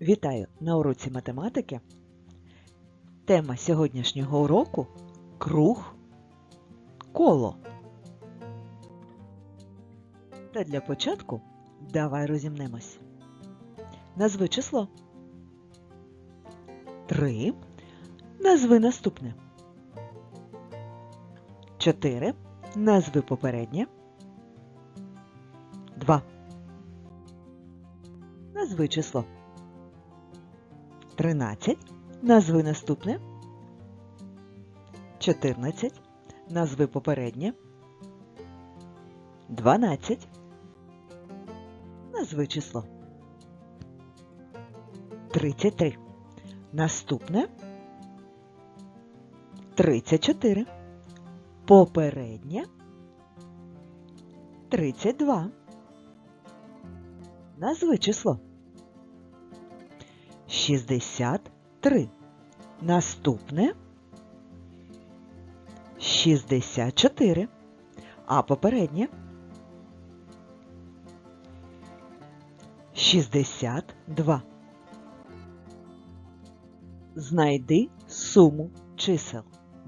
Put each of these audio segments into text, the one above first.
Вітаю на уроці математики. Тема сьогоднішнього уроку круг коло. Та для початку давай розімнемось. Назви число. Три. Назви наступне. Чотири. Назви попереднє. Два. Назви число. 13. Назви наступне. 14. Назви попереднє. 12. Назви число. 33. Наступне. 34. Попереднє. 32. Назви число. 63. Наступне 64. А попереднє 62. Знайди суму чисел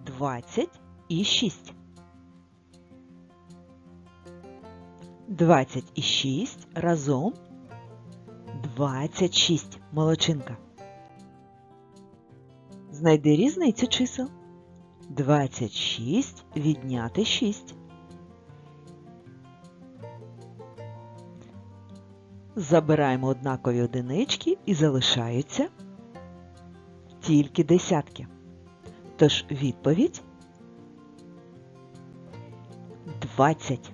20 і 6. 20 і 6 разом 26. Молодчинка. Знайди різницю чисел. 26 відняти 6. Забираємо однакові одинички і залишаються тільки десятки. Тож відповідь 20.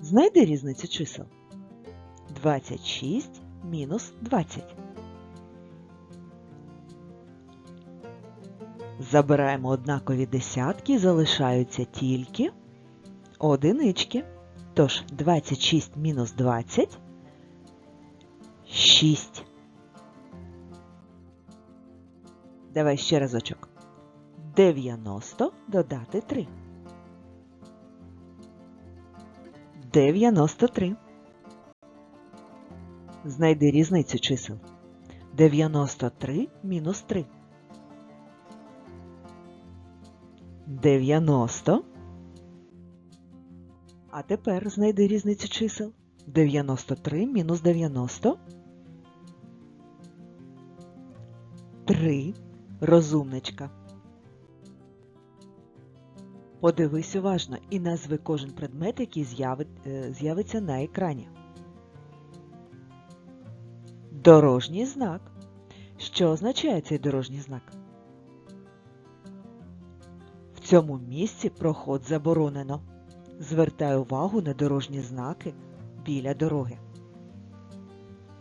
Знайди різницю чисел. 26 мінус 20. Забираємо однакові десятки, залишаються тільки одинички. Тож 26 мінус 20 – 6. Давай ще разочок. 90 додати 3. 93. Знайди різницю чисел. 93 мінус 3. 90. А тепер знайди різницю чисел. 93 мінус 90. 3. Розумничка. Подивись уважно і назви кожен предмет, який е, з'явиться на екрані. Дорожній знак. Що означає цей дорожній знак? В цьому місці проход заборонено. Звертай увагу на дорожні знаки біля дороги.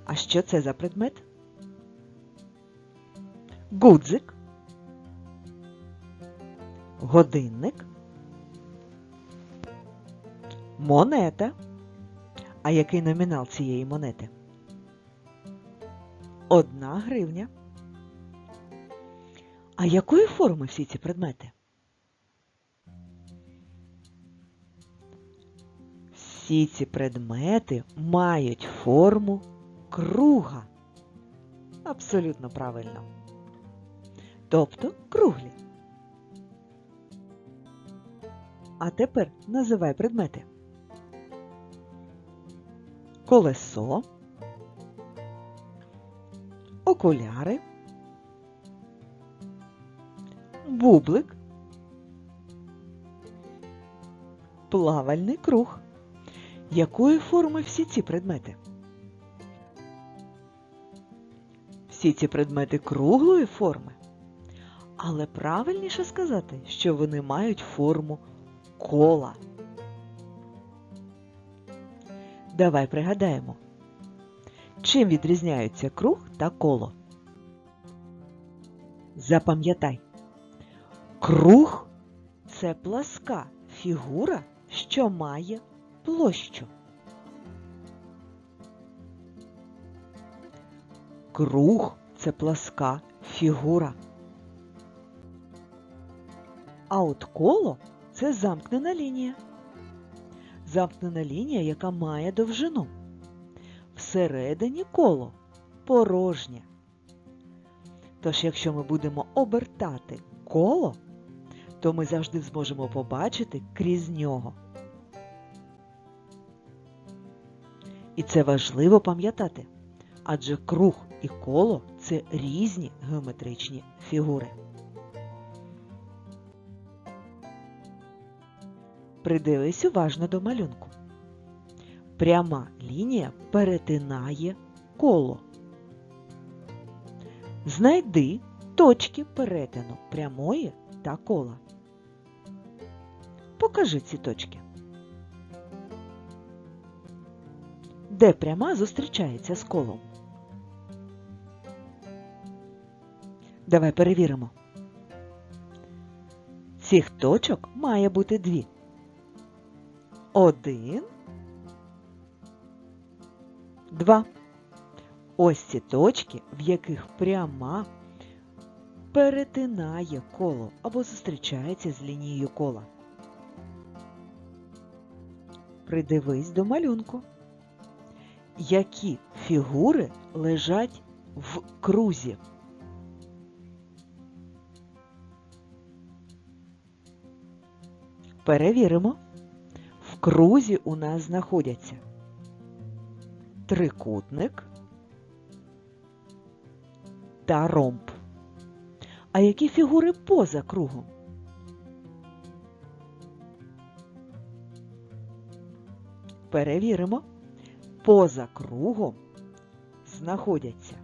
А що це за предмет? Гудзик. Годинник. Монета. А який номінал цієї монети? Одна гривня. А якої форми всі ці предмети? Всі ці предмети мають форму круга. Абсолютно правильно. Тобто круглі. А тепер називай предмети. Колесо, окуляри, бублик, плавальний круг. Якої форми всі ці предмети? Всі ці предмети круглої форми. Але правильніше сказати, що вони мають форму кола. Давай пригадаємо, чим відрізняються круг та коло. Запам'ятай, круг це пласка фігура, що має площу. Круг це пласка фігура. А от коло це замкнена лінія. Замкнена лінія, яка має довжину. Всередині коло порожнє. Тож, якщо ми будемо обертати коло, то ми завжди зможемо побачити крізь нього. І це важливо пам'ятати, адже круг і коло це різні геометричні фігури. Придивись уважно до малюнку. Пряма лінія перетинає коло. Знайди точки перетину прямої та кола. Покажи ці точки. Де пряма зустрічається з колом? Давай перевіримо. Цих точок має бути дві. Один. Два. Ось ці точки, в яких пряма перетинає коло або зустрічається з лінією кола. Придивись до малюнку. Які фігури лежать в крузі? Перевіримо. В крузі у нас знаходяться трикутник та ромб. А які фігури поза кругом? Перевіримо. Поза кругом знаходяться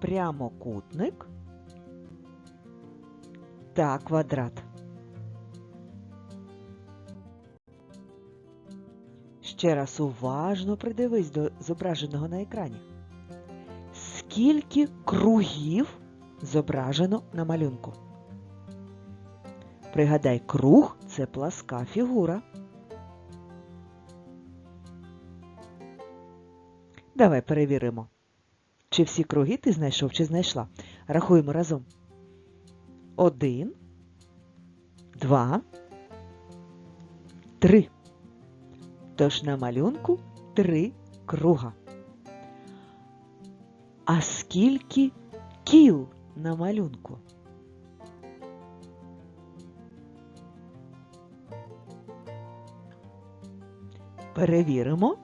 прямокутник та квадрат. Ще раз уважно придивись до зображеного на екрані. Скільки кругів зображено на малюнку? Пригадай, круг це пласка фігура. Давай перевіримо, чи всі круги ти знайшов, чи знайшла. Рахуємо разом. Один, два, три. Тож на малюнку три круга. А скільки кіл на малюнку? Перевіримо.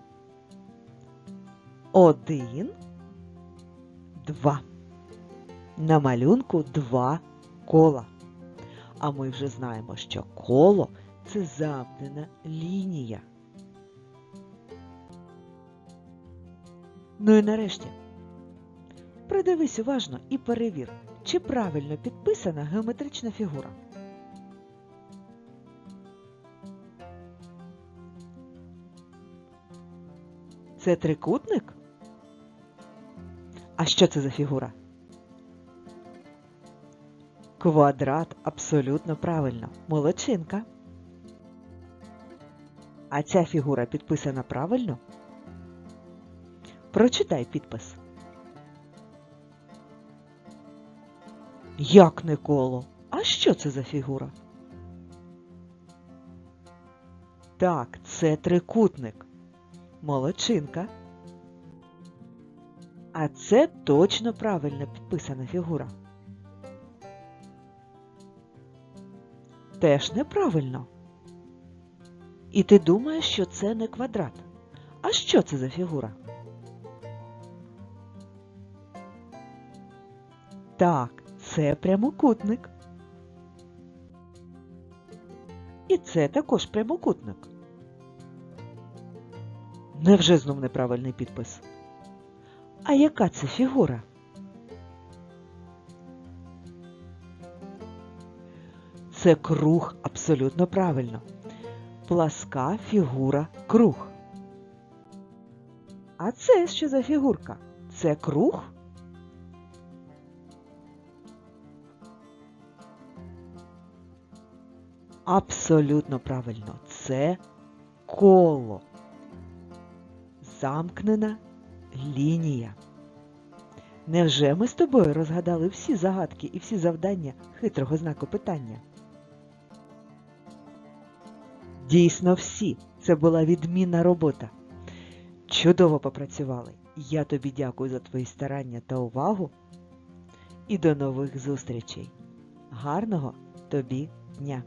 Один, два. На малюнку два кола. А ми вже знаємо, що коло це замкнена лінія. Ну і нарешті. Придивись уважно і перевір, чи правильно підписана геометрична фігура. Це трикутник? А що це за фігура? Квадрат абсолютно правильно. Молодчинка. А ця фігура підписана правильно? Прочитай підпис. Як не коло? А що це за фігура? Так, це трикутник. Молодчинка. А це точно правильно підписана фігура. Теж неправильно. І ти думаєш, що це не квадрат. А що це за фігура? Так, це прямокутник. І це також прямокутник. Невже знов неправильний підпис? А яка це фігура? Це круг абсолютно правильно. Пласка фігура круг. А це що за фігурка? Це круг? Абсолютно правильно. Це коло. Замкнена лінія. Невже ми з тобою розгадали всі загадки і всі завдання хитрого знаку питання? Дійсно всі. Це була відмінна робота. Чудово попрацювали. Я тобі дякую за твої старання та увагу. І до нових зустрічей. Гарного тобі дня!